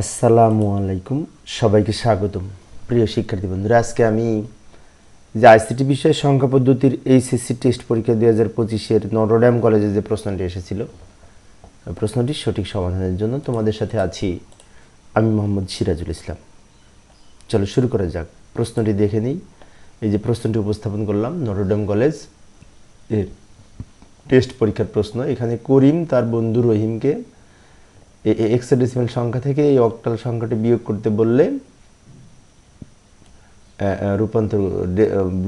আসসালামু আলাইকুম, সবাইকে স্বাগতম। প্রিয় শিক্ষার্থী বন্ধুরা, আজকে আমি যে আইসিটি বিষয়ে সংখ্যা পদ্ধতির এইচএসসি টেস্ট পরীক্ষা দুই হাজার পঁচিশের নটরড্যাম কলেজে যে প্রশ্নটি এসেছিল প্রশ্নটির সঠিক সমাধানের জন্য তোমাদের সাথে আছি আমি মোহাম্মদ সিরাজুল ইসলাম। চলো শুরু করা যাক। প্রশ্নটি দেখে নিই। এই যে প্রশ্নটি উপস্থাপন করলাম নটরড্যাম কলেজের টেস্ট পরীক্ষার প্রশ্ন। এখানে করিম তার বন্ধু রহিমকে এক্সডেসিমাল সংখ্যা থেকে এই অক্টাল সংখ্যাটি বিয়োগ করতে বললে রূপান্তর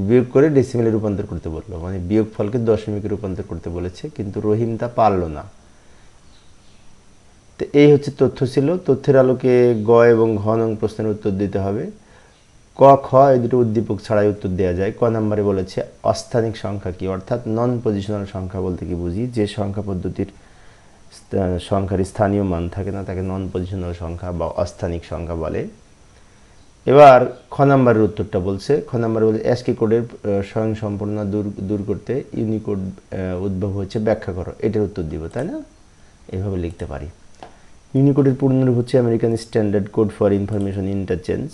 বিয়োগ করে ডেসিমেলে রূপান্তর করতে বলল। মানে বিয়োগ ফলকে দশমিকে রূপান্তর করতে বলেছে, কিন্তু রহিম তা পারল না। তো এই হচ্ছে তথ্য ছিল। তথ্যের আলোকে গ এবং ঘ নং প্রশ্নের উত্তর দিতে হবে। ক, খ এই দুটো উদ্দীপক ছাড়াই উত্তর দেওয়া যায়। ক নম্বরে বলেছে অস্থানিক সংখ্যা কি? অর্থাৎ নন পজিশনাল সংখ্যা বলতে কি বুঝি? যে সংখ্যা পদ্ধতির সংখ্যার স্থানীয় মান থাকে না, তাকে নন পজিশনাল সংখ্যা বা অস্থানিক সংখ্যা বলে। এবার খ নাম্বারের উত্তরটা বলছে। খ নাম্বার বলছে অ্যাসকি কোডের স্বয়ং সম্পূর্ণ দূর দূর করতে ইউনিকোড উদ্ভব হচ্ছে, ব্যাখ্যা করো। এটার উত্তর দিব, তাই না? এভাবে লিখতে পারি। ইউনিকোডের পূর্ণরূপ হচ্ছে American standard code for information interchange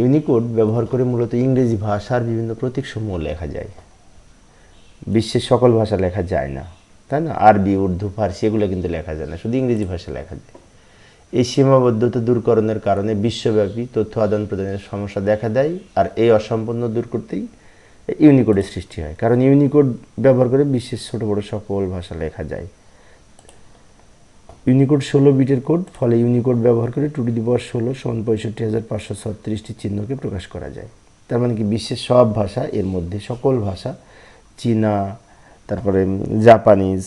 Unicode ব্যবহার করে মূলত ইংরেজি ভাষার বিভিন্ন প্রতীকসমূহ লেখা যায়। বিশ্বের সকল ভাষা লেখা যায় না। তাই না আরবি, উর্দু, ফার্সি, এগুলো কিন্তু লেখা যায় না, শুধু ইংরেজি ভাষা লেখা যায়। এই সীমাবদ্ধতা দূরকরণের কারণে বিশ্বব্যাপী তথ্য আদান প্রদানের সমস্যা দেখা দেয়, আর এই অসম্পন্ন দূর করতেই ইউনিকোডের সৃষ্টি হয়, কারণ ইউনিকোড ব্যবহার করে বিশ্বের ছোট বড় সকল ভাষা লেখা যায়। ইউনিকোড ষোলো বিটের কোড, ফলে ইউনিকোড ব্যবহার করে টু ডি পাওয়ার ষোলো সমান পঁয়ষট্টি হাজার পাঁচশো ছত্রিশটি চিহ্নকে প্রকাশ করা যায়। তার মানে কি, বিশ্বের সব ভাষা, এর মধ্যে সকল ভাষা, চীনা তারপরে জাপানিজ,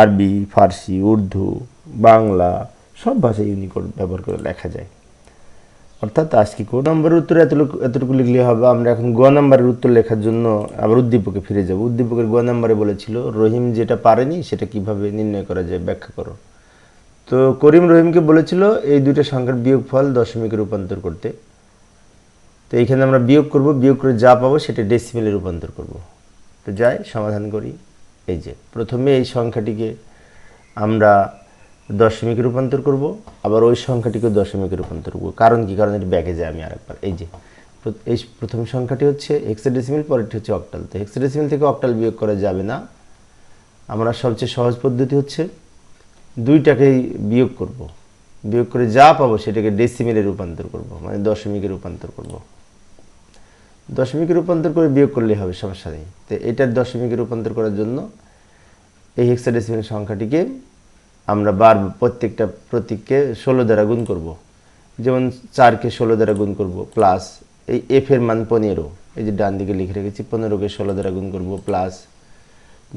আরবি, ফার্সি, উর্দু, বাংলা, সব ভাষা ইউনিকোড ব্যবহার করে লেখা যায়। অর্থাৎ আজকে কোড নম্বরের উত্তর এতটুকু এতটুকু লিখলে হবে? আমরা এখন গ নম্বরের উত্তর লেখার জন্য আবার উদ্দীপকে ফিরে যাব। উদ্দীপকের গ নম্বরে বলেছিল, রহিম যেটা পারেনি, সেটা কীভাবে নির্ণয় করা যায়? ব্যাখ্যা করো। তো করিম রহিমকে বলেছিল, এই দুইটা সংখ্যার বিয়োগফল দশমিকে রূপান্তর করতে। তো এইখানে আমরা বিয়োগ করব, বিয়োগ করে যা পাবো সেটা ডেসিমেলে রূপান্তর করব। তো যাই, সমাধান করি। এই যে, প্রথমে এই সংখ্যাটিকে আমরা দশমিকে রূপান্তর করব, আবার ওই সংখ্যাটিকে দশমিকে রূপান্তর করব। কারণ কি? কারণ এটি ব্যাগে যায় আমি আরেকবার। এই যে এই প্রথম সংখ্যাটি হচ্ছে হেক্সাডেসিমেল পরেরটি হচ্ছে অক্টাল তো হেক্সাডেসিমেল থেকে অক্টাল বিয়োগ করা যাবে না। আমরা সবচেয়ে সহজ পদ্ধতি হচ্ছে দুইটাকেই বিয়োগ করব। বিয়োগ করে যা পাবো সেটাকে ডেসিমেলে রূপান্তর করব মানে দশমিকে রূপান্তর করব। দশমিকে রূপান্তর করে বিয়োগ করলেই হবে, সমস্যা নেই। তো এটার দশমিকে রূপান্তর করার জন্য এই হেক্সাডেসিমেল সংখ্যাটিকে আমরা বার প্রত্যেকটা প্রতীককে ষোলো দ্বারা গুণ করব। যেমন চারকে ষোলো দ্বারা গুণ করব প্লাস এই এফ এর মান পনেরো। এই যে ডান দিকে লিখে রেখেছি, পনেরোকে ষোলো দ্বারা গুণ করব প্লাস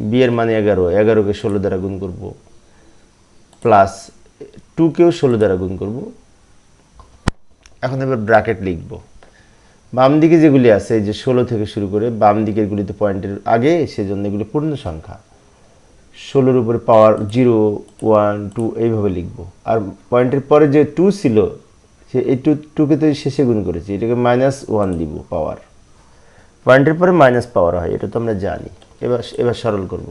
বি এর মানে এগারো, এগারোকে ষোলো দ্বারা গুণ করব প্লাস টুকেও ষোলো দ্বারা গুণ করব। এখন এবার ব্র্যাকেট লিখব। বাম দিকে যেগুলি আছে যে ষোলো থেকে শুরু করে বাম দিকের গুলিতে পয়েন্টের আগে সেজন্য এগুলি পূর্ণ সংখ্যা। ষোলোর উপরে পাওয়ার জিরো ওয়ান টু এইভাবে লিখব। আর পয়েন্টের পরে যে টু ছিল, সে এই টু টুকে তো শেষে গুণ করেছি, এটাকে মাইনাস ওয়ান দিব পাওয়ার পয়েন্টের পরে মাইনাস পাওয়ার হয়, এটা তো আমরা জানি। এবার এবার সরল করব।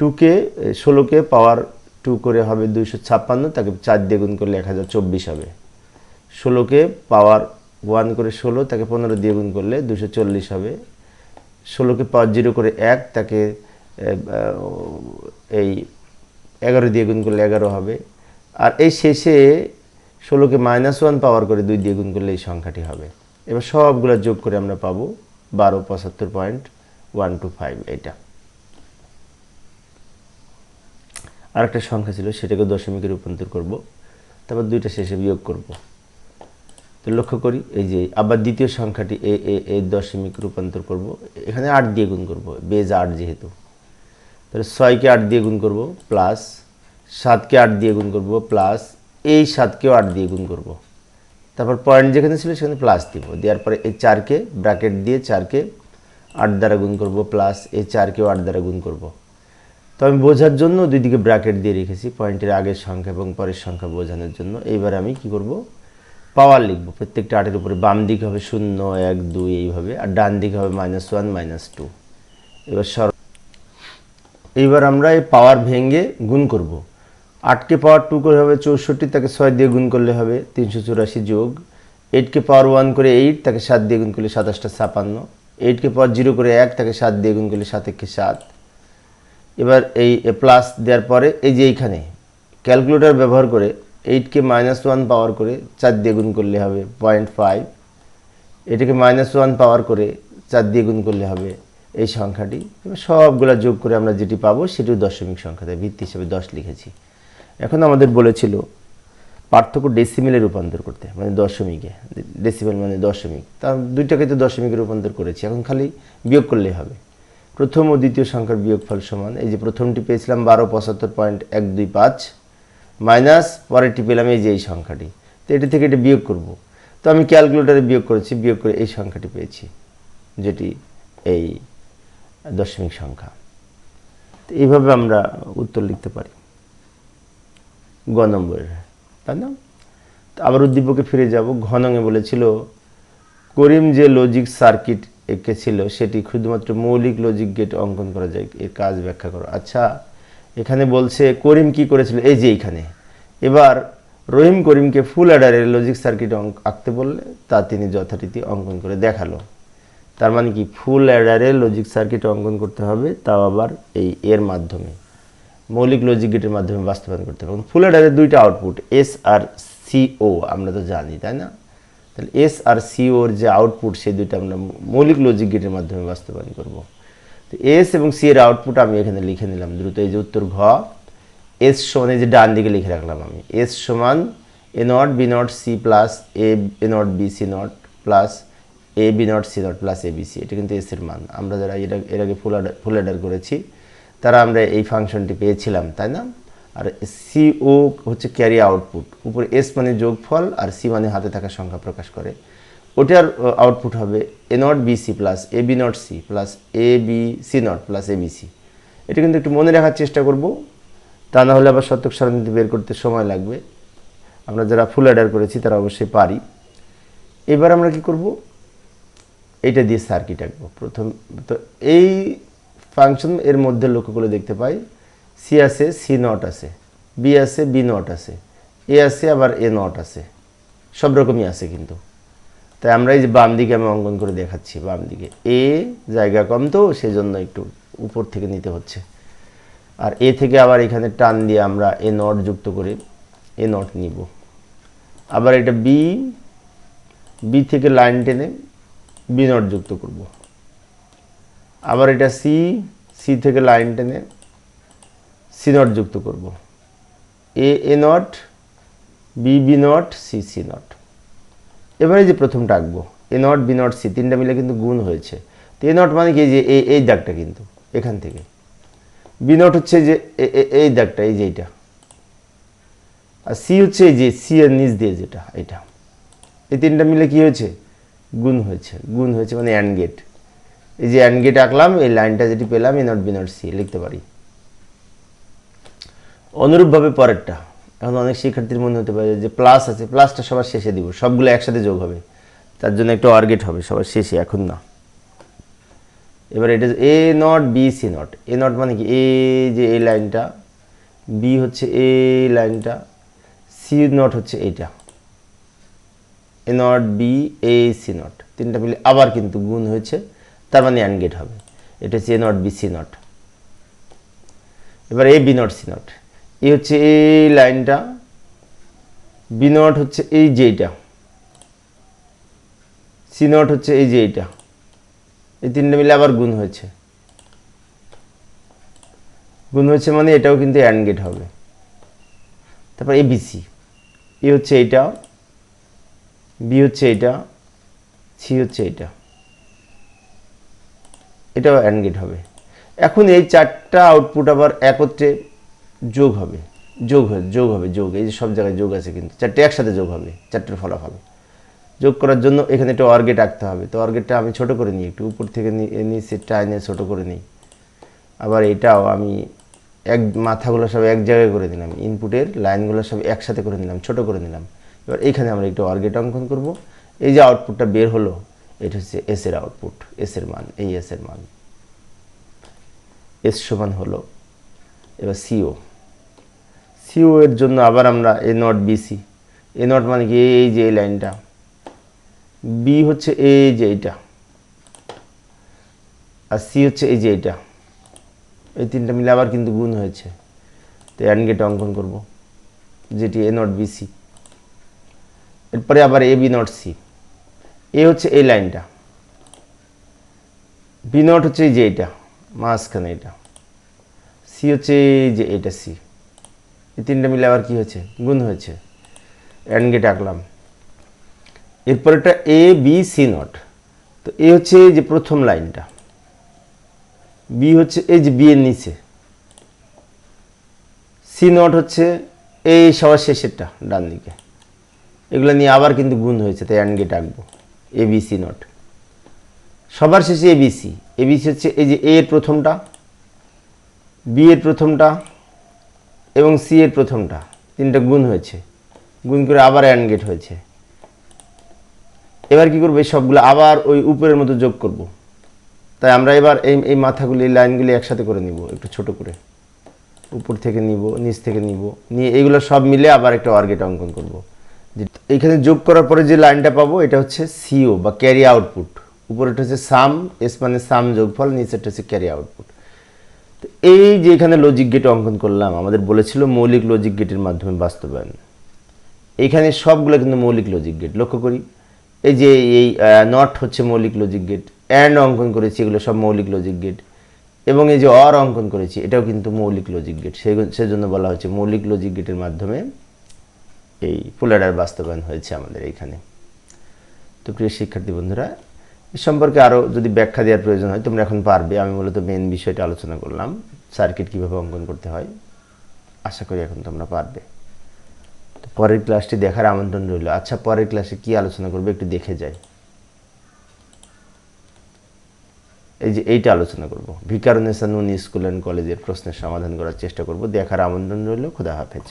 টুকে ষোলোকে পাওয়ার টু করে হবে দুইশো ছাপ্পান্ন, তাকে চার দিয়ে গুণ করলে এক হাজার চব্বিশ হবে। ষোলোকে পাওয়ার ওয়ান করে ষোলো, তাকে পনেরো দিয়ে গুণ করলে দুশো চল্লিশ হবে। ষোলোকে পাওয়ার জিরো করে এক, তাকে এই এগারো দিয়ে গুণ করলে এগারো হবে। আর এই শেষে ষোলোকে মাইনাস ওয়ান পাওয়ার করে দুই দিয়ে গুণ করলে এই সংখ্যাটি হবে। এবার সবগুলো যোগ করে আমরা পাবো বারো, পঁচাত্তর পয়েন্ট ওয়ান টু ফাইভ এইটা। আর একটা সংখ্যা ছিল, সেটাকে দশমিকে রূপান্তর করব। তারপর দুইটা শেষে বিয়োগ করব। তো লক্ষ্য করি, এই যে আবার দ্বিতীয় সংখ্যাটি এ এ এ দশমিক রূপান্তর করব, এখানে আট দিয়ে গুণ করব, বেজ আট যেহেতু। তাহলে ছয়কে আট দিয়ে গুণ করব, প্লাস সাতকে আট দিয়ে গুণ করব, প্লাস এই সাতকেও আট দিয়ে গুণ করব। তারপর পয়েন্ট যেখানে ছিল সেখানে প্লাস দিব, দেওয়ার পরে এই চারকে, ব্র্যাকেট দিয়ে চারকে আট দ্বারা গুণ করব, প্লাস এই চারকেও আট দ্বারা গুণ করব। তো আমি বোঝার জন্য দুই দিকে ব্র্যাকেট দিয়ে রেখেছি, পয়েন্টের আগের সংখ্যা এবং পরের সংখ্যা বোঝানোর জন্য। এইবার আমি কি করব? পাওয়ার লিখব, প্রত্যেকটা আটের উপরে বাম দিক হবে শূন্য, এক, দুই, এইভাবে, আর ডান দিকে হবে মাইনাস ওয়ান মাইনাস টু এবার সর এইবার আমরা এই পাওয়ার ভেঙে গুণ করব। আটকে পাওয়ার টু করে হবে চৌষট্টি, তাকে ছয় দিয়ে গুণ করলে হবে তিনশো চুরাশি যোগ। এইটকে পাওয়ার ওয়ান করে এইট তাকে সাত দিয়ে গুণ করলে সাতাশটা ছাপান্ন। এইটকে পাওয়ার জিরো করে এক, তাকে সাত দিয়ে গুণ করলে সাত একে সাত। এবার এই প্লাস দেওয়ার পরে এই যে এইখানে ক্যালকুলেটর ব্যবহার করে এইটকে মাইনাস ওয়ান পাওয়ার করে চার দিয়ে গুণ করলে হবে পয়েন্ট ফাইভ এটাকে মাইনাস ওয়ান পাওয়ার করে চার দিয়ে গুণ করলে হবে এই সংখ্যাটি। সবগুলা যোগ করে আমরা যেটি পাবো সেটিও দশমিক সংখ্যা, তাই ভিত্তি হিসেবে দশ লিখেছি। এখন আমাদের বলেছিল পার্থক্য ডেসিমেলে রূপান্তর করতে মানে দশমিকে। ডেসিমেল মানে দশমিক। তা দুইটাকে তো দশমিকে রূপান্তর করেছি, এখন খালি বিয়োগ করলেই হবে। প্রথম ও দ্বিতীয় সংখ্যার বিয়োগফল সমান। এই যে প্রথমটি পেয়েছিলাম বারো পঁচাত্তর পয়েন্ট এক দুই পাঁচ। মাইনাস পরেরটি পেলাম এই যে এই সংখ্যাটি। তো এটি থেকে এটা বিয়োগ করব। তো আমি ক্যালকুলেটারে বিয়োগ করেছি, বিয়োগ করে এই সংখ্যাটি পেয়েছি, যেটি এই দশমিক সংখ্যা। তো এইভাবে আমরা উত্তর লিখতে পারি। গ নম্বরের, তাই না? তো আবার উদ্দীপকে ফিরে যাব। ঘনঙে বলেছিল, করিম যে লজিক সার্কিট এঁকেছিল, সেটি শুধুমাত্র মৌলিক লজিক গেট অঙ্কন করা যায়, এর কাজ ব্যাখ্যা করো। আচ্ছা এখানে বলছে, করিম কি করেছিল? এই যে এইখানে। এবার রহিম করিমকে ফুল অ্যাডারের লজিক সার্কিট অঙ্ক আঁকতে বললে, তা তিনি যথারীতি অঙ্কন করে দেখাল। তার মানে কি ফুল অ্যাডারে লজিক সার্কিট অঙ্কন করতে হবে, তাও আবার এই এর মাধ্যমে। মৌলিক লজিক গেটের মাধ্যমে বাস্তবায়ন করতে হবে। ফুল অ্যাডারের দুইটা আউটপুট এস আর সিও আমরা তো জানি, তাই না? তাহলে এস আর সিওর যে আউটপুট সেই দুইটা আমরা মৌলিক লজিক গেটের মাধ্যমে বাস্তবায়ন করব। তো এস এবং সি এর আউটপুট আমি এখানে লিখে নিলাম। দ্রুত এই যে উত্তর ঘ এস সমান এই যে ডান দিকে লিখে রাখলাম আমি। এস সমান A not B not C plus A A not B C not plus A B not C not plus A B C এটা কিন্তু এস এর মান। আমরা যারা এটা, এর আগে ফুল অ্যাডার ফুল অ্যাডার করেছি, তারা আমরা এই ফাংশনটি পেয়েছিলাম, তাই না? আর সিও হচ্ছে ক্যারি আউটপুট উপরে এস মানে যোগফল, আর সি মানে হাতে থাকা সংখ্যা প্রকাশ করে। ওটার আউটপুট হবে A not B C plus A B not C plus A B C not plus A B C এটা কিন্তু একটু মনে রাখার চেষ্টা করব। তা না হলে আবার শতক সারণীতে বের করতে সময় লাগবে। আমরা যারা ফুল অ্যাডার করেছি তারা অবশ্যই পারি। এবার আমরা কি করব? এইটা দিয়ে সার্কিট আঁকবো। প্রথম, তো এই ফাংশন এর মধ্যে লক্ষ্য করে দেখতে পাই। সি আছে সি নট আছে। বি আছে বি নট আছে। এ আছে, আবার এ নট আছে। সব রকমই আছে কিন্তু। তাই আমরা এই যে বাম দিকে আমি অঙ্কন করে দেখাচ্ছি, বাম দিকে। এ জায়গা কম তো, সেজন্য একটু উপর থেকে নিতে হচ্ছে। আর এ থেকে আবার এখানে টান দিয়ে আমরা এ নট যুক্ত করে এ নট নিব। আবার এটা বি বি থেকে লাইন টেনে বি নট যুক্ত করব। আবার এটা সি সি থেকে লাইন টেনে সি নট যুক্ত করব। A A not, B B not, C C not. এবারে যে প্রথমটা আঁকবো A not B not C তিনটা মিলে কিন্তু গুণ হয়েছে। তো এ নট মানে কি? যে এই এই দাগটা কিন্তু, এখান থেকে। বি নট হচ্ছে যে এই দাগটা, এই যে এইটা। আর সি হচ্ছে এই যে সি এর নিচ দিয়ে যেটা, এটা। এই তিনটা মিলে কি হয়েছে? গুণ হয়েছে গুণ হয়েছে মানে অ্যান্ড গেট এই যে অ্যান্ড গেট আঁকলাম, এই লাইনটা যেটি পেলাম A not B not C লিখতে পারি। অনুরূপভাবে পরেরটা। এখন অনেক শিক্ষার্থীর মনে হতে পারে যে প্লাস আছে প্লাসটা সবার শেষে দিব, সবগুলো একসাথে যোগ হবে। তার জন্য একটু অর্গেট হবে, সবার শেষে, এখন না। এবার এটা A not B C not A not মানে কি? এ যে এই লাইনটা বি হচ্ছে এই লাইনটা সি নট হচ্ছে এইটা। A not B A C not তিনটা মিলে আবার কিন্তু গুণ হয়েছে, তার মানে অ্যান্ড গেট হবে। এটা হচ্ছে A not B C not এবার A B not C not A হচ্ছে এই লাইনটা, বি নট হচ্ছে এই যে এইটা সি নট হচ্ছে এই যে এইটা এই তিনটে মিলে আবার গুণ হয়েছে। গুণ হয়েছে মানে এটাও কিন্তু অ্যান্ড গেট হবে। তারপর এ বিসি এ হচ্ছে এইটা বি হচ্ছে এইটা সি হচ্ছে এইটা, এটাও অ্যান্ড গেট হবে। এখন এই চারটা আউটপুট আবার একত্রে যোগ হবে যোগ হবে যোগ হবে, যোগ, এই যে সব জায়গায় যোগ আছে কিন্তু, চারটে একসাথে যোগ হবে, চারটের ফলাফল। যোগ করার জন্য এখানে একটা অর্গেট আঁকতে হবে, তো অর্গেটটা আমি ছোট করে নিই, একটু উপর থেকে নিচে টাইনে ছোট করে নিই। আবার এটাও আমি এক মাথাগুলো সব এক জায়গায় করে দিলাম ইনপুটের লাইনগুলো সব একসাথে করে নিলাম, ছোট করে নিলাম। এবার এখানে আমরা একটু অর্গেট অঙ্কন করব, এই যে আউটপুটটা বের হলো, এটা হচ্ছে এস এর আউটপুট এস এর মান, এই এস এর মান। এস সমান হলো, এবার সিও সিও এর জন্য আবার আমরা A not BC A not মানে কি? এই যে এই লাইনটা। বি হচ্ছে এই যে এইটা। আর সি হচ্ছে এই যে এইটা। এই তিনটা মিলে আবার কিন্তু গুণ হয়েছে। তো অ্যান্ড গেট অঙ্কন করব, যেটি এ নট বিসি এরপরে আবার A B not C A হচ্ছে এই লাইনটা। বি নট হচ্ছে এই যে এইটা, মাঝখানে এটা সি হচ্ছে এই যে এটা সি এই তিনটা মিলে আবার কি হয়েছে? গুণ হয়েছে। অ্যান্ড গেট আঁকলাম এরপরেটা এ বি সি নট তো এ হচ্ছে যে প্রথম লাইনটা। বি হচ্ছে এই যে বি এর নিচে। সি নট হচ্ছে এই সবার শেষেরটা, ডান দিকে। এগুলো নিয়ে আবার কিন্তু গুণ হয়েছে, তাই অ্যান্ড গেট আঁকবো এ বি সি নট সবার শেষে এবিসি এবিসি হচ্ছে এই যে এ এর প্রথমটা বি এর প্রথমটা এবং সি এর প্রথমটা। তিনটা গুণ হয়েছে। গুণ করে আবার অ্যান্ড গেট হয়েছে। এবার কি করব? এই সবগুলো আবার ওই উপরের মতো যোগ করব। তাই আমরা এবার এই এই মাথাগুলি, এই লাইনগুলি একসাথে করে নিব, একটু ছোট করে। উপর থেকে নিব, নিচ থেকে নিব। নিয়ে এইগুলো সব মিলে আবার একটা অর্গেট অঙ্কন করব। এইখানে যোগ করার পরে যে লাইনটা পাবো, এটা হচ্ছে সিও বা ক্যারি আউটপুট উপরেটা হচ্ছে সাম এস মানে সাম যোগফল, নিচেরটা হচ্ছে ক্যারি আউটপুট এই যে এখানে লজিক গেট অঙ্কন করলাম, আমাদের বলেছিল মৌলিক লজিক গেটের মাধ্যমে বাস্তবায়ন। এইখানে সবগুলো কিন্তু মৌলিক লজিক গেট লক্ষ্য করি। এই যে এই নট হচ্ছে মৌলিক লজিক গেট অ্যান্ড অঙ্কন করেছি, এগুলো সব মৌলিক লজিক গেট এবং এই যে অর অঙ্কন করেছি, এটাও কিন্তু মৌলিক লজিক গেট সেই, সেজন্য বলা হচ্ছে মৌলিক লজিক গেটের মাধ্যমে এই ফুলাডার বাস্তবায়ন হয়েছে আমাদের এইখানে তো প্রিয় শিক্ষার্থী বন্ধুরা সম্পর্কে আরও যদি ব্যাখ্যা দেওয়ার প্রয়োজন হয়, তোমরা এখন পারবে। আমি মূলত মেন বিষয়টা আলোচনা করলাম সার্কিট কীভাবে অঙ্কন করতে হয়। আশা করি এখন তোমরা পারবে। পরের ক্লাসটি দেখার আমন্ত্রণ রইল। আচ্ছা পরের ক্লাসে কি আলোচনা করবে একটু দেখে যাই। এই যে এইটা আলোচনা করব। ভিকারুনেসা নুন স্কুল অ্যান্ড কলেজের প্রশ্নের সমাধান করার চেষ্টা করব। দেখার আমন্ত্রণ রইল। খুদা হাফেজ।